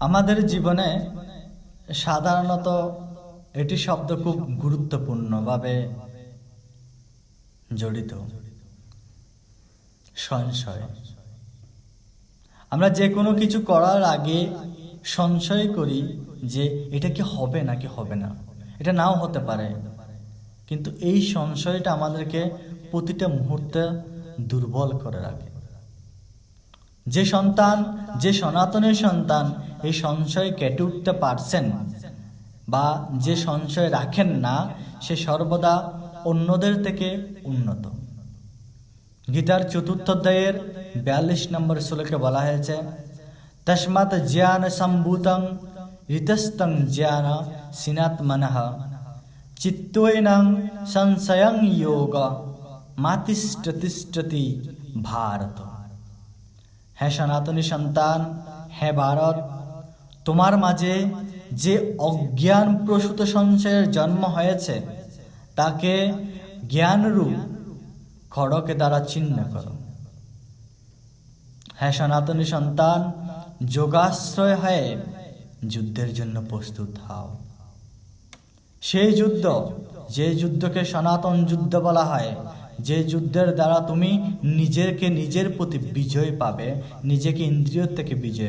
আমাদের জীবনে সাধারণত এটি শব্দ খুব গুরুত্বপূর্ণভাবে জড়িত। সংশয় আমরা যে কোনো কিছু করার আগে সংশয় করি যে এটা কি হবে নাকি হবে না। এটা নাও হতে পারে। কিন্তু এই সংশয়টা আমাদেরকে প্রতিটা মুহূর্তে দুর্বল করে রাখে। যে সন্তান, যে সনাতনের সন্তান, এই সংশয় কেটে উঠতে পারছেন বা যে সংশয় রাখেন না, সে সর্বদা অন্যদের থেকে উন্নত। গীতার চতুর্থ অধ্যায়ের বিয়াল্লিশ নম্বর শ্লোকে বলা হয়েছে, তস্মাৎ জ্ঞান সম্ভূতং ঋতস্তং জ্ঞান সিনাত্মনঃ চিত্তৈনং সংশয়ং যোগ মাতিষ্ঠতিষ্ঠতি ভারত। হ্যাঁ সনাতনী সন্তান হ্যাঁ ভারত, তোমার মাঝে যে অজ্ঞান প্রসূত সঞ্চয়ের জন্ম হয়েছে, তাকে জ্ঞানরূপ খড়কে দ্বারা চিহ্ন করো। হ্যাঁ সনাতনী সন্তান, যোগাশ্রয় হয়ে যুদ্ধের জন্য প্রস্তুত হও। সেই যুদ্ধ, যে যুদ্ধকে সনাতন যুদ্ধ বলা হয় যে যুদ্ধের দ্বারা তুমি নিজেকে নিজের প্রতি বিজয় পাবে নিজেকে ইন্দ্রিয় থেকে বিজয়